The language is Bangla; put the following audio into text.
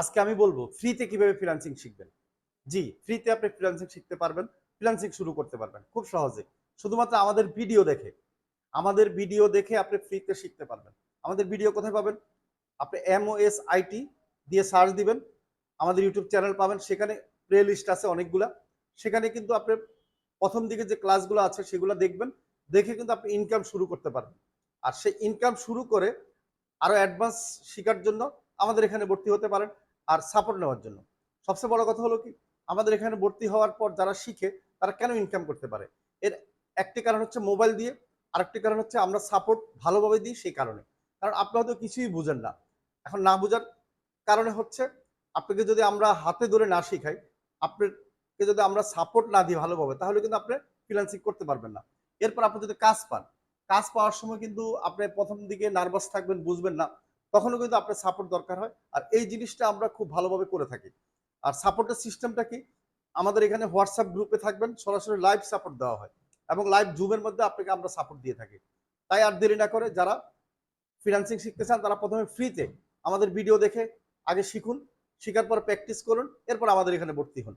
আজকে আমি বলব ফ্রিতে কীভাবে ফ্রিল্যান্সিং শিখবেন? জি ফ্রিতে আপনি ফ্রিল্যান্সিং শিখতে পারবেন ফ্রিল্যান্সিং শুরু করতে পারবেন, খুব সহজে। শুধুমাত্র আমাদের ভিডিও দেখে, আমাদের ভিডিও দেখে আপনি ফ্রিতে শিখতে পারবেন। আমাদের ভিডিও কোথায় পাবেন? আপনি এমওএস আইটি দিয়ে সার্চ দিবেন, আমাদের ইউটিউব চ্যানেল পাবেন, সেখানে প্লে লিস্ট আছে অনেকগুলা। সেখানে কিন্তু আপনি প্রথম দিকে যে ক্লাসগুলো আছে সেগুলো দেখবেন, দেখে কিন্তু আপনি ইনকাম শুরু করতে পারবেন। আর সেই ইনকাম শুরু করে আরও অ্যাডভান্স শেখার জন্য আমাদের এখানে ভর্তি হতে পারেন। আর সাপোর্ট নেওয়ার জন্য। সবচেয়ে বড় কথা হলো কি, আমাদের এখানে ভর্তি হওয়ার পর যারা শিখে, তারা কেন ইনকাম করতে পারে? এর একটি কারণ হচ্ছে মোবাইল দিয়ে, আরেকটি কারণ হচ্ছে আমরা সাপোর্ট ভালোভাবে দিই সেই কারণে। কারণ আপনি হয়তো কিছুই বুঝেন না। এখন না বোঝার কারণে হচ্ছে, আপনাকে যদি আমরা হাতে ধরে না শিখাই, আপনাকে যদি আমরা সাপোর্ট না দিই ভালোভাবে, তাহলে কিন্তু আপনি ফ্রিল্যান্সিং করতে পারবেন না। এরপর আপনি যদি কাজ পান, কাজ পাওয়ার সময় কিন্তু আপনি প্রথম দিকে নার্ভাস থাকবেন, বুঝবেন না। তখনও কিন্তু আপনার সাপোর্ট দরকার হয়। আর এই জিনিসটা আমরা খুব ভালোভাবে করে থাকি। আর সাপোর্টের সিস্টেমটা কি? আমাদের এখানে হোয়াটসঅ্যাপ গ্রুপে থাকবেন, সরাসরি লাইভ সাপোর্ট দেওয়া হয় এবং লাইভ জুমের মধ্যে আপনাকে আমরা সাপোর্ট দিয়ে থাকি। তাই আর দেরি না করে যারা ফ্রিল্যান্সিং শিখতে চান, তারা প্রথমে ফ্রিতে আমাদের ভিডিও দেখে আগে শিখুন, শেখার পর প্র্যাকটিস করুন, এরপর আমাদের এখানে ভর্তি হন।